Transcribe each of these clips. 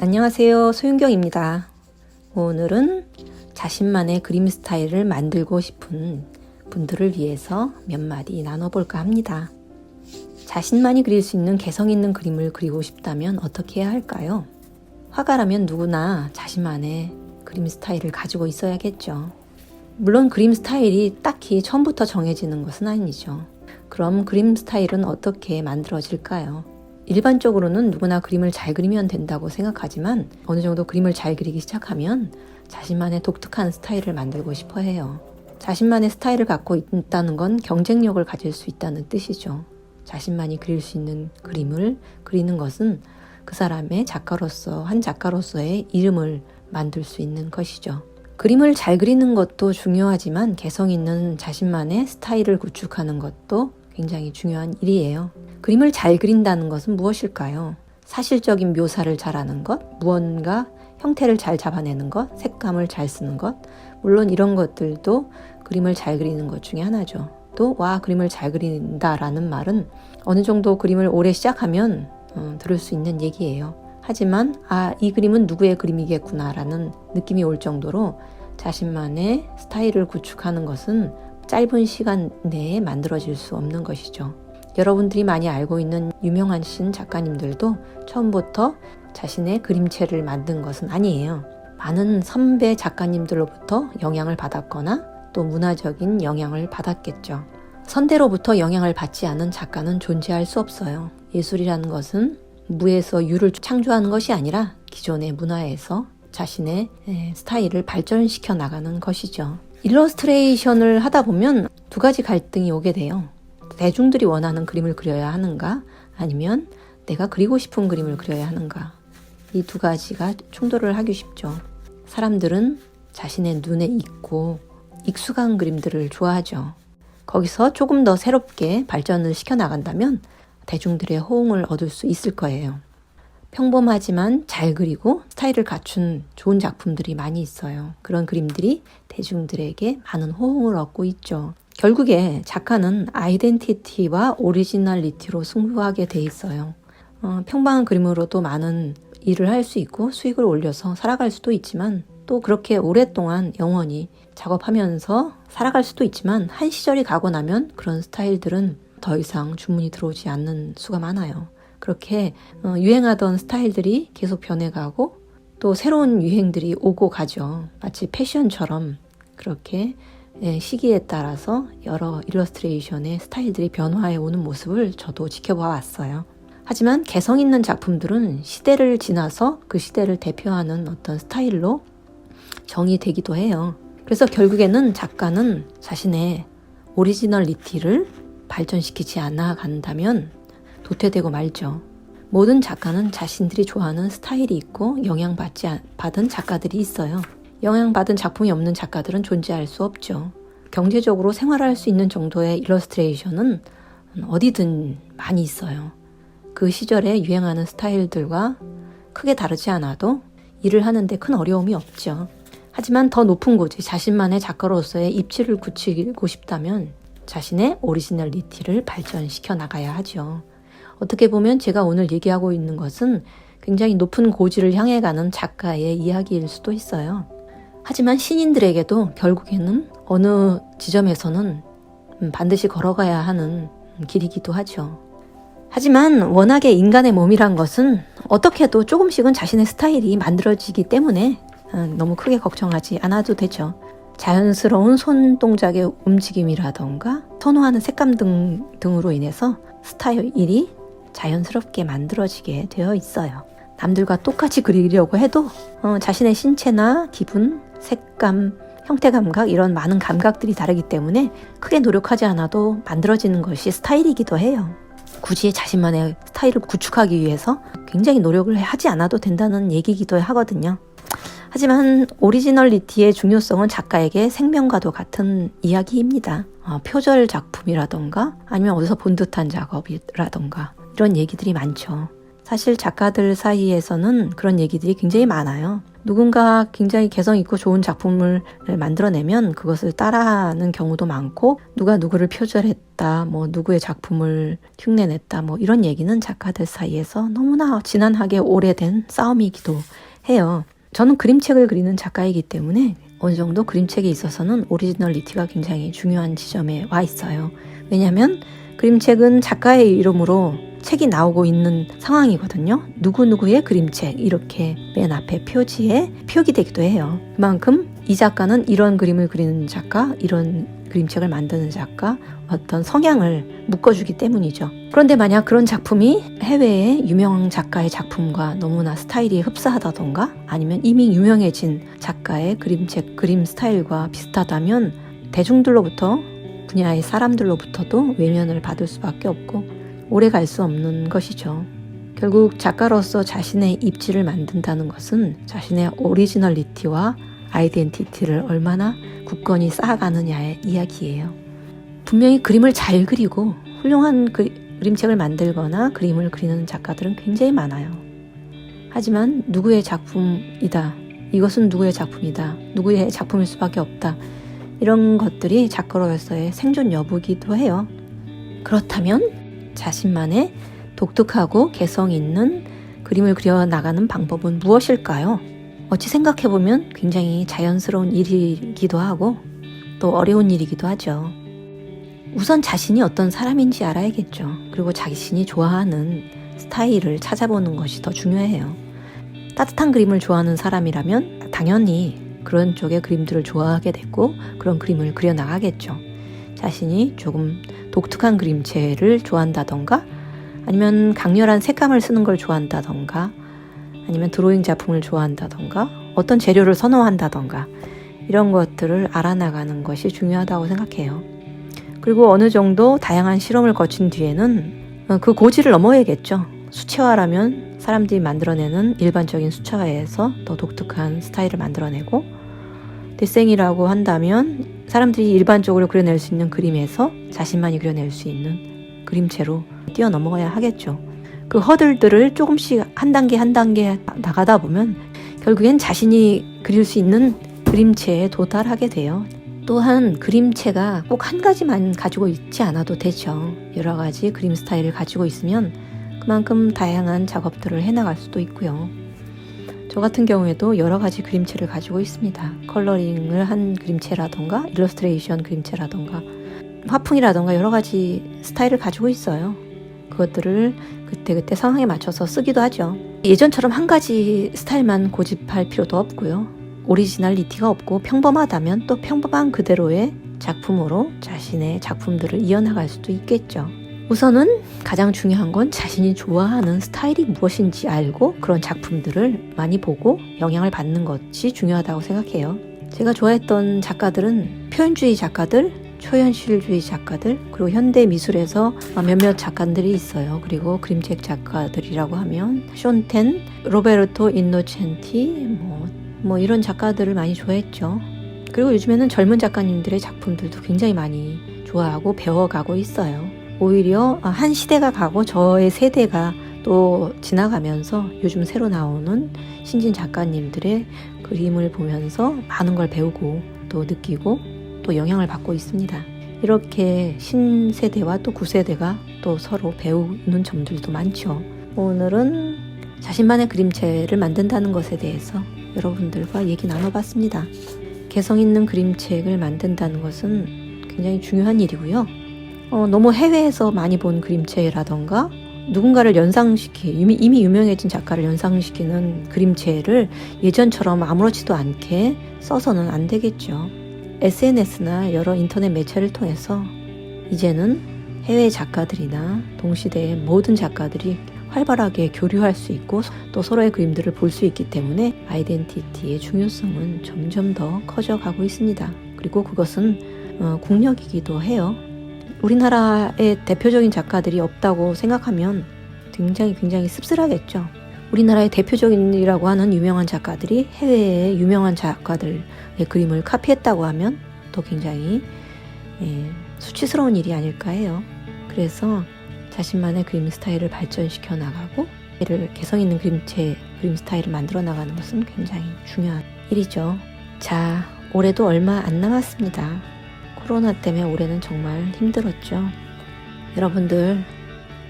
안녕하세요. 소윤경입니다. 오늘은 자신만의 그림 스타일을 만들고 싶은 분들을 위해서 몇 마디 나눠볼까 합니다. 자신만이 그릴 수 있는 개성 있는 그림을 그리고 싶다면 어떻게 해야 할까요? 화가라면 누구나 자신만의 그림 스타일을 가지고 있어야겠죠. 물론 그림 스타일이 딱히 처음부터 정해지는 것은 아니죠. 그럼 그림 스타일은 어떻게 만들어질까요? 일반적으로는 누구나 그림을 잘 그리면 된다고 생각하지만 어느 정도 그림을 잘 그리기 시작하면 자신만의 독특한 스타일을 만들고 싶어 해요. 자신만의 스타일을 갖고 있다는 건 경쟁력을 가질 수 있다는 뜻이죠. 자신만이 그릴 수 있는 그림을 그리는 것은 그 사람의 작가로서, 한 작가로서의 이름을 만들 수 있는 것이죠. 그림을 잘 그리는 것도 중요하지만 개성 있는 자신만의 스타일을 구축하는 것도 굉장히 중요한 일이에요. 그림을 잘 그린다는 것은 무엇일까요? 사실적인 묘사를 잘하는 것, 무언가 형태를 잘 잡아내는 것, 색감을 잘 쓰는 것, 물론 이런 것들도 그림을 잘 그리는 것 중에 하나죠. 또, 와, 그림을 잘 그린다라는 말은 어느 정도 그림을 오래 시작하면 어, 들을 수 있는 얘기예요. 하지만, 아, 이 그림은 누구의 그림이겠구나라는 느낌이 올 정도로 자신만의 스타일을 구축하는 것은 짧은 시간 내에 만들어질 수 없는 것이죠. 여러분들이 많이 알고 있는 유명한 신 작가님들도 처음부터 자신의 그림체를 만든 것은 아니에요. 많은 선배 작가님들로부터 영향을 받았거나 또 문화적인 영향을 받았겠죠. 선대로부터 영향을 받지 않은 작가는 존재할 수 없어요. 예술이라는 것은 무에서 유를 창조하는 것이 아니라 기존의 문화에서 자신의 스타일을 발전시켜 나가는 것이죠. 일러스트레이션을 하다 보면 두 가지 갈등이 오게 돼요. 대중들이 원하는 그림을 그려야 하는가? 아니면 내가 그리고 싶은 그림을 그려야 하는가? 이 두 가지가 충돌을 하기 쉽죠. 사람들은 자신의 눈에 익고 익숙한 그림들을 좋아하죠. 거기서 조금 더 새롭게 발전을 시켜 나간다면 대중들의 호응을 얻을 수 있을 거예요. 평범하지만 잘 그리고 스타일을 갖춘 좋은 작품들이 많이 있어요. 그런 그림들이 대중들에게 많은 호응을 얻고 있죠. 결국에 작가는 아이덴티티와 오리지널리티로 승부하게 돼 있어요. 어, 평범한 그림으로도 많은 일을 할 수 있고 수익을 올려서 살아갈 수도 있지만 또 그렇게 오랫동안 영원히 작업하면서 살아갈 수도 있지만 한 시절이 가고 나면 그런 스타일들은 더 이상 주문이 들어오지 않는 수가 많아요. 그렇게 어, 유행하던 스타일들이 계속 변해가고 또 새로운 유행들이 오고 가죠. 마치 패션처럼 그렇게 예, 시기에 따라서 여러 일러스트레이션의 스타일들이 변화해 오는 모습을 저도 지켜봐 왔어요. 하지만 개성 있는 작품들은 시대를 지나서 그 시대를 대표하는 어떤 스타일로 정의되기도 해요. 그래서 결국에는 작가는 자신의 오리지널리티를 발전시키지 않아 간다면 도태되고 말죠. 모든 작가는 자신들이 좋아하는 스타일이 있고 영향받지 받은 작가들이 있어요. 영향받은 작품이 없는 작가들은 존재할 수 없죠. 경제적으로 생활할 수 있는 정도의 일러스트레이션은 어디든 많이 있어요. 그 시절에 유행하는 스타일들과 크게 다르지 않아도 일을 하는데 큰 어려움이 없죠. 하지만 더 높은 곳이 자신만의 작가로서의 입지를 굳히고 싶다면 자신의 오리지널리티를 발전시켜 나가야 하죠. 어떻게 보면 제가 오늘 얘기하고 있는 것은 굉장히 높은 고지를 향해 가는 작가의 이야기일 수도 있어요. 하지만 신인들에게도 결국에는 어느 지점에서는 반드시 걸어가야 하는 길이기도 하죠. 하지만 워낙에 인간의 몸이란 것은 어떻게도 조금씩은 자신의 스타일이 만들어지기 때문에 어, 너무 크게 걱정하지 않아도 되죠. 자연스러운 손 동작의 움직임이라던가 선호하는 색감 등, 등으로 인해서 스타일이 자연스럽게 만들어지게 되어 있어요. 남들과 똑같이 그리려고 해도 어, 자신의 신체나 기분, 색감, 형태 감각 이런 많은 감각들이 다르기 때문에 크게 노력하지 않아도 만들어지는 것이 스타일이기도 해요. 굳이 자신만의 스타일을 구축하기 위해서 굉장히 노력을 하지 않아도 된다는 얘기기도 하거든요. 하지만 오리지널리티의 중요성은 작가에게 생명과도 같은 이야기입니다. 어, 표절 작품이라던가 아니면 어디서 본 듯한 작업이라던가 이런 얘기들이 많죠. 사실 작가들 사이에서는 그런 얘기들이 굉장히 많아요. 누군가 굉장히 개성 있고 좋은 작품을 만들어내면 그것을 따라하는 경우도 많고 누가 누구를 표절했다, 뭐 누구의 작품을 흉내냈다, 뭐 이런 얘기는 작가들 사이에서 너무나 지난하게 오래된 싸움이기도 해요. 저는 그림책을 그리는 작가이기 때문에 어느 정도 그림책에 있어서는 오리지널리티가 굉장히 중요한 지점에 와 있어요. 왜냐하면 그림책은 작가의 이름으로 책이 나오고 있는 상황이거든요. 누구누구의 그림책 이렇게 맨 앞에 표지에 표기되기도 해요. 그만큼 이 작가는 이런 그림을 그리는 작가, 이런 그림책을 만드는 작가, 어떤 성향을 묶어주기 때문이죠. 그런데 만약 그런 작품이 해외의 유명한 작가의 작품과 너무나 스타일이 흡사하다던가 아니면 이미 유명해진 작가의 그림책, 그림 스타일과 비슷하다면 대중들로부터 분야의 사람들로부터도 외면을 받을 수밖에 없고 오래 갈 수 없는 것이죠. 결국 작가로서 자신의 입지를 만든다는 것은 자신의 오리지널리티와 아이덴티티를 얼마나 굳건히 쌓아가느냐의 이야기예요. 분명히 그림을 잘 그리고 훌륭한 그림책을 만들거나 그림을 그리는 작가들은 굉장히 많아요. 하지만 누구의 작품이다. 이것은 누구의 작품이다. 누구의 작품일 수밖에 없다. 이런 것들이 작가로서의 생존 여부기도 해요. 그렇다면 자신만의 독특하고 개성 있는 그림을 그려 나가는 방법은 무엇일까요? 어찌 생각해보면 굉장히 자연스러운 일이기도 하고 또 어려운 일이기도 하죠. 우선 자신이 어떤 사람인지 알아야겠죠. 그리고 자신이 좋아하는 스타일을 찾아보는 것이 더 중요해요. 따뜻한 그림을 좋아하는 사람이라면 당연히 그런 쪽의 그림들을 좋아하게 됐고 그런 그림을 그려 나가겠죠. 자신이 조금 독특한 그림체를 좋아한다던가 아니면 강렬한 색감을 쓰는 걸 좋아한다던가 아니면 드로잉 작품을 좋아한다던가 어떤 재료를 선호한다던가 이런 것들을 알아나가는 것이 중요하다고 생각해요. 그리고 어느 정도 다양한 실험을 거친 뒤에는 그 고지를 넘어야겠죠. 수채화라면 사람들이 만들어내는 일반적인 수채화에서 더 독특한 스타일을 만들어내고 데생이라고 한다면 사람들이 일반적으로 그려낼 수 있는 그림에서 자신만이 그려낼 수 있는 그림체로 뛰어넘어야 하겠죠. 그 허들들을 조금씩 한 단계 한 단계 나가다 보면 결국엔 자신이 그릴 수 있는 그림체에 도달하게 돼요. 또한 그림체가 꼭 한 가지만 가지고 있지 않아도 되죠. 여러 가지 그림 스타일을 가지고 있으면 그만큼 다양한 작업들을 해나갈 수도 있고요. 저 같은 경우에도 여러 가지 그림체를 가지고 있습니다. 컬러링을 한 그림체라던가 일러스트레이션 그림체라던가 화풍이라던가 여러 가지 스타일을 가지고 있어요. 그것들을 그때그때 상황에 맞춰서 쓰기도 하죠. 예전처럼 한 가지 스타일만 고집할 필요도 없고요. 오리지널리티가 없고 평범하다면 또 평범한 그대로의 작품으로 자신의 작품들을 이어나갈 수도 있겠죠. 우선은 가장 중요한 건 자신이 좋아하는 스타일이 무엇인지 알고 그런 작품들을 많이 보고 영향을 받는 것이 중요하다고 생각해요. 제가 좋아했던 작가들은 표현주의 작가들, 초현실주의 작가들, 그리고 현대 미술에서 몇몇 작가들이 있어요. 그리고 그림책 작가들이라고 하면 쇼텐, 로베르토 인노첸티, 뭐, 뭐 이런 작가들을 많이 좋아했죠. 그리고 요즘에는 젊은 작가님들의 작품들도 굉장히 많이 좋아하고 배워가고 있어요. 오히려 한 시대가 가고 저의 세대가 또 지나가면서 요즘 새로 나오는 신진 작가님들의 그림을 보면서 많은 걸 배우고 또 느끼고 또 영향을 받고 있습니다. 이렇게 신세대와 또 구세대가 또 서로 배우는 점들도 많죠. 오늘은 자신만의 그림체를 만든다는 것에 대해서 여러분들과 얘기 나눠봤습니다. 개성 있는 그림책을 만든다는 것은 굉장히 중요한 일이고요. 어, 너무 해외에서 많이 본 그림체라던가 누군가를 연상시키 이미, 이미 유명해진 작가를 연상시키는 그림체를 예전처럼 아무렇지도 않게 써서는 안 되겠죠. SNS나 여러 인터넷 매체를 통해서 이제는 해외 작가들이나 동시대의 모든 작가들이 활발하게 교류할 수 있고 또 서로의 그림들을 볼 수 있기 때문에 아이덴티티의 중요성은 점점 더 커져가고 있습니다. 그리고 그것은 어, 국력이기도 해요. 우리나라의 대표적인 작가들이 없다고 생각하면 굉장히 굉장히 씁쓸하겠죠. 우리나라의 대표적인이라고 하는 유명한 작가들이 해외의 유명한 작가들의 그림을 카피했다고 하면 또 굉장히 예, 수치스러운 일이 아닐까 해요. 그래서 자신만의 그림 스타일을 발전시켜 나가고 를 개성 있는 그림체, 그림 스타일을 만들어 나가는 것은 굉장히 중요한 일이죠. 자, 올해도 얼마 안 남았습니다. 코로나 때문에 올해는 정말 힘들었죠. 여러분들,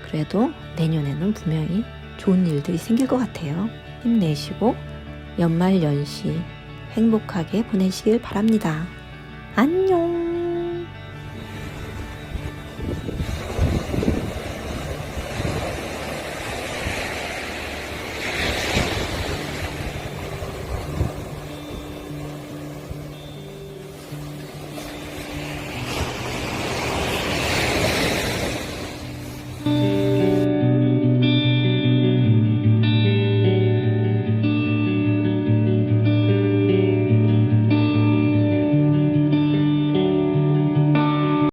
그래도 내년에는 분명히 좋은 일들이 생길 것 같아요. 힘내시고 연말 연시 행복하게 보내시길 바랍니다. 안녕!